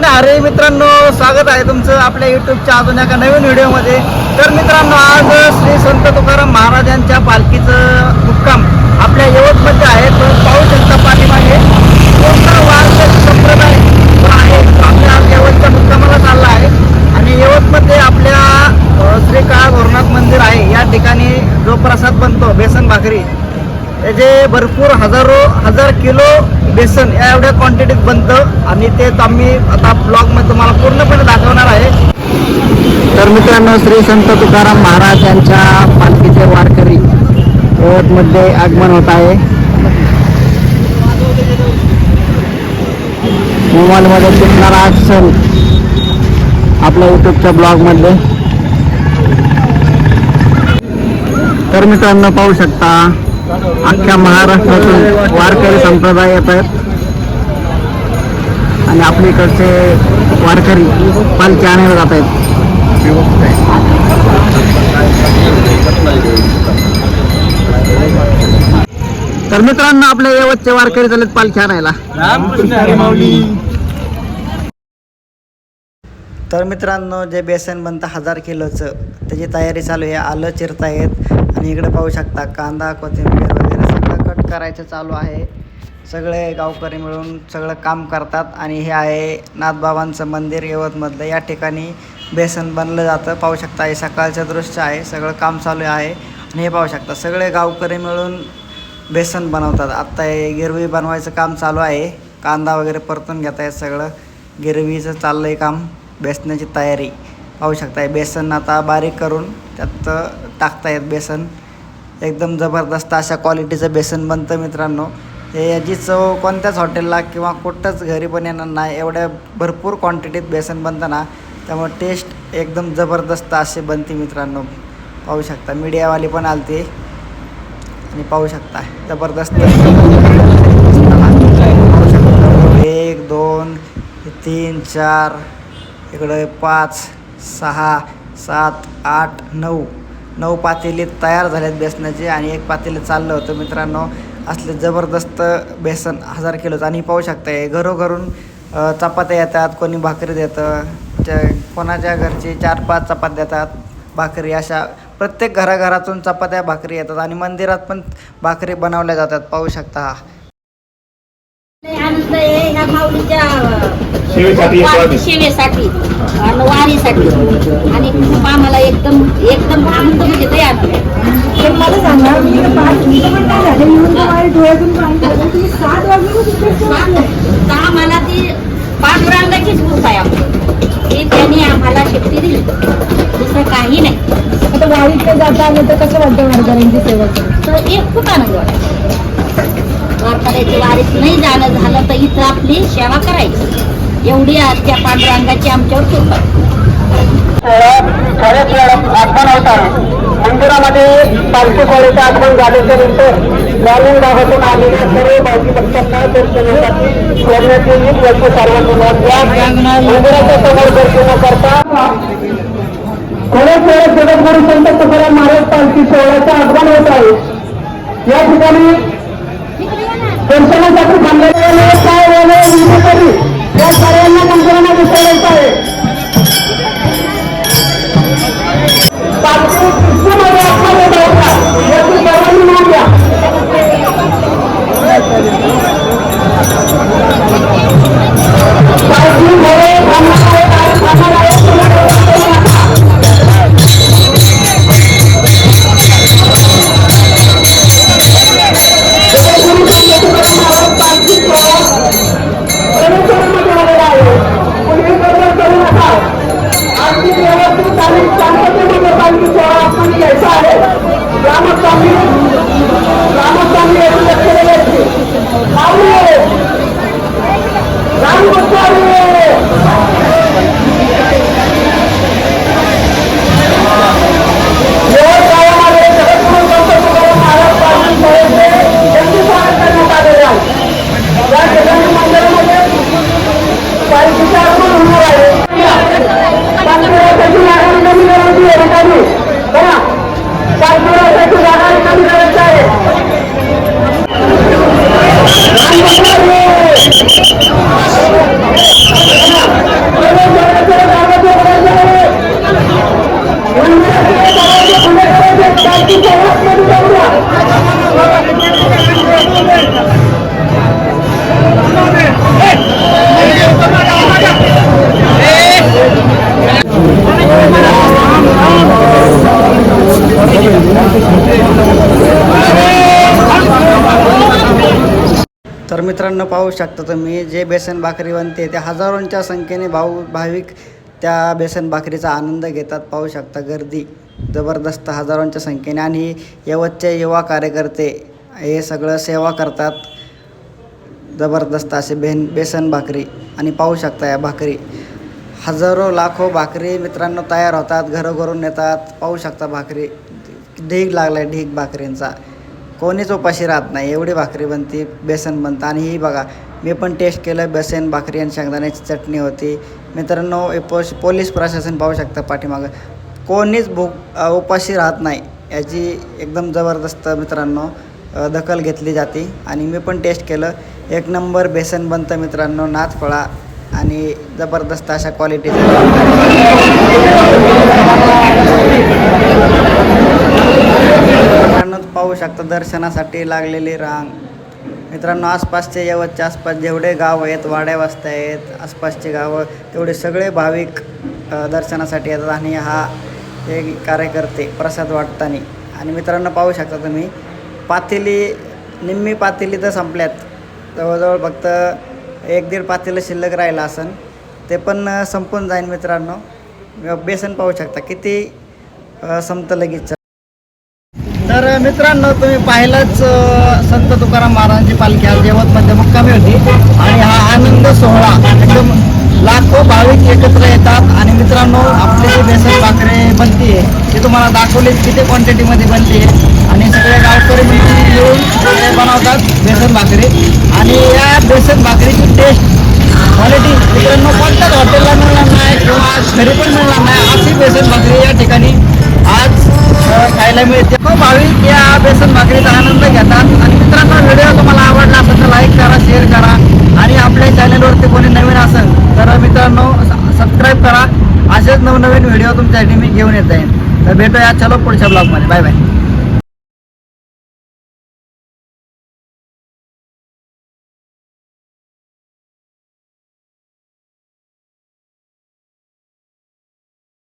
नाही अरे मित्रांनो स्वागत आहे तुमचं आपल्या युट्यूबच्या अजून एका नवीन व्हिडिओमध्ये तर मित्रांनो आज श्री संत तुकाराम महाराजांच्या पालखीचं मुक्काम आपल्या यवतमध्ये आहे. तर पाहू शकता पाठीमागे कोणता वारकरी संप्रदाय जो आहे. तो आपल्या आज यवतच्या मुक्कामाला चालला आहे. आणि यवतमध्ये आपल्या श्री काळा भोरनाथ मंदिर आहे. या ठिकाणी जो प्रसाद बनतो बेसन भाकरी त्याचे भरपूर हजारो हजार किलो बेसन या एवढ्या क्वांटिटीत बनतं. आणि ते आम्ही आता ब्लॉगमध्ये तुम्हाला पूर्णपणे दाखवणार आहे. तर मित्रांनो श्री संत तुकाराम महाराज यांच्या पालखीचे वारकरी मध्ये आगमन होत आहे. मोबाईलमध्ये टिकणारा सण आपल्या युट्यूबच्या ब्लॉगमध्ये तर मित्रांनो पाहू शकता अख्ख्या महाराष्ट्रातून वारकरी संप्रदाय येत आहेत आणि आपल्या इकडचे वारकरी पालखी आणायला जात आहेत. तर मित्रांनो आपल्या यवतचे वारकरी झालेत पालखी आणायला. तर मित्रांनो जे बेसन बनतं हजार किलोचं त्याची तयारी चालू आहे. आलं चिरता आहेत आणि इकडे पाहू शकता कांदा कोथिंबीर वगैरे सगळं कट करायचं चालू आहे. सगळे गावकरी मिळून सगळं काम करतात आणि हे आहे नाथबाबांचं मंदिर यवतमधलं. या ठिकाणी बेसन बनलं जातं. पाहू शकता हे सकाळचं दृश्य आहे. सगळं काम चालू आहे. आणि हे पाहू शकता सगळे गावकरी मिळून बेसन बनवतात. आत्ता हे गिरवी बनवायचं काम चालू आहे. कांदा वगैरे परतून घेत आहेत सगळं. गिरवीचं चाललं आहे काम. बेसनाची तयारी पाहू शकता बेसन आता बारीक करून त्यात टाकतायत बेसन. एकदम जबरदस्त अशा क्वालिटीचं बेसन बनतं मित्रांनो. हे याची चव कोणत्याच हॉटेलला किंवा कुठंच घरी पण येणार नाही. एवढ्या भरपूर क्वांटिटीत बेसन बनतं ना त्यामुळे टेस्ट एकदम जबरदस्त अशी बनते मित्रांनो. पाहू शकता. मीडियावाली पण आलते. आणि पाहू शकता. जबरदस्त. पाहू एक दोन तीन चार. इकडे पाच सहा सात आठ नऊ. नऊ पातेली तयार झाल्यात बेसनाचे आणि एक पातेलं चाललं होतं मित्रांनो. असले जबरदस्त बेसन हजार किलोचं आणि पाहू शकता हे घरोघरून चपात्या येतात कोणी भाकरी देतं कोणाच्या घरची चार पाच चपात्या देतात भाकरी अशा. प्रत्येक घराघरातून चपात्या भाकरी येतात आणि मंदिरात पण भाकरी बनवल्या जातात पाहू शकता. आनंद आहे ह्या माऊलीच्या सेवेसाठी आणि वारीसाठी. आणि खूप आम्हाला एकदम एकदम आनंद म्हणजे लय आनंद आहे. तर मला सांगा मी इकडे पाच मिनिटं पण नाही झाले येऊन तर माझ्या डोळ्यातून पाणी पडलं. तुम्ही सात वाजल्यापासून इथे पोहोचले. तर आम्हाला ती पांडुरंगाचीच कृपा आहे आमची ती त्यांनी आम्हाला शक्ती दिली. दुसरं काही नाही. आता वारीत जाता आलं तर कसं वाटतं वारकऱ्यांची सेवा करून? तर एक खूप आनंद वाटतो. वारकऱ्याची वारीत नाही जाणं झालं तर इथं आपली सेवा करायची. एवढी आज त्या पांडुरंगाची आमच्यावर कृपा आगमन होत मंदिरामध्ये पालखी सोहळ्याचं आगमन झाल्याच्यानंतर ग्रामीण भागातून आलेल्या सर्व पालखी भक्तांना दर्शनासाठी करण्यात येईल याची सर्वांनी मंदिराच्या समोर दर्शन आणि शांततेमध्ये पालखी सोहळा आपण घ्यायचा आहे ग्रामस्थांनी ग्रामस्थांनी याची लक्ष द्यायची माऊली राम यवत तर मित्रांनो पाहू शकता तुम्ही जे बेसन भाकरी बनते त्या हजारोंच्या संख्येने भाऊ भाविक त्या बेसन भाकरीचा आनंद घेतात. पाहू शकता गर्दी जबरदस्त हजारोंच्या संख्येने. आणि यवतचे युवा कार्यकर्ते हे सगळं सेवा करतात. जबरदस्त असे बेन बेसन भाकरी. आणि पाहू शकता या भाकरी. हजारो लाखो भाकरी मित्रांनो तयार होतात घरोघरून येतात पाहू शकता भाकरी. ढीग लागलाय ढीग भाकरींचा. कोणीच उपाशी राहत नाही. एवढी भाकरी बनती बेसन बनतं. आणि ही बघा मी पण टेस्ट केलं बेसन भाकरी आणि शेंगदाण्याची चटणी होती. मित्रांनो पोश पोलीस प्रशासन पाहू शकता पाठीमागं. कोणीच भूक उपाशी राहत नाही. याची एकदम जबरदस्त मित्रांनो दखल घेतली जाते. आणि मी पण टेस्ट केलं. एक नंबर बेसन बनतं मित्रांनो नाथफळा. आणि जबरदस्त अशा क्वालिटीचा पाहू शकता दर्शनासाठी लागलेली रांग. मित्रांनो आसपासचे यवतच्या आसपास जेवढे गाव आहेत वाड्या वस्त्या आहेत आसपासचे गावं तेवढे सगळे भाविक दर्शनासाठी येतात आणि हा हे कार्यकर्ते प्रसाद वाटताना. आणि मित्रांनो पाहू शकता तुम्ही पातेली निम्मी पातेली तर संपल्यात. जवळजवळ फक्त एक दीड पातेलं शिल्लक राहिलं असन ते पण संपून जाईन मित्रांनो. बेसन पाहू शकता किती संपतं लगेच. तर मित्रांनो तुम्ही पाहिलंच संत तुकाराम महाराजांची पालखी आज यवतमध्ये मुक्कामी होती. आणि हा आनंद सोहळा एकदम लाखो भाविक एकत्र येतात. आणि मित्रांनो आपले जे बेसन बनते. बनते ते तुम्हाला दाखवले किती क्वांटिटीमध्ये बनते. आहे आणि सगळे गावकरी मिळून येऊन बनवतात बेसन भाकरी. आणि या बेसन भाकरीची टेस्ट क्वालिटी मित्रांनो कोणत्याच हॉटेलला मिळणार नाही किंवा घरी पण मिळणार नाही. अशी बेसन भाकरी या ठिकाणी आज खायला मिळते. हो भाविक या बेसन भाकरीचा आनंद घेतात आणि मित्रांनो व्हिडिओ तुम्हाला आवडला असेल तर लाईक करा शेअर करा. आणि आपल्या चॅनलवरती कोणी नवीन असेल तर मित्रांनो सबस्क्राईब करा. असेच नवनवीन व्हिडिओ तुमच्यासाठी मी घेऊन येत जाईन. तर भेटूया चलो पुढच्या ब्लॉगमध्ये बाय बाय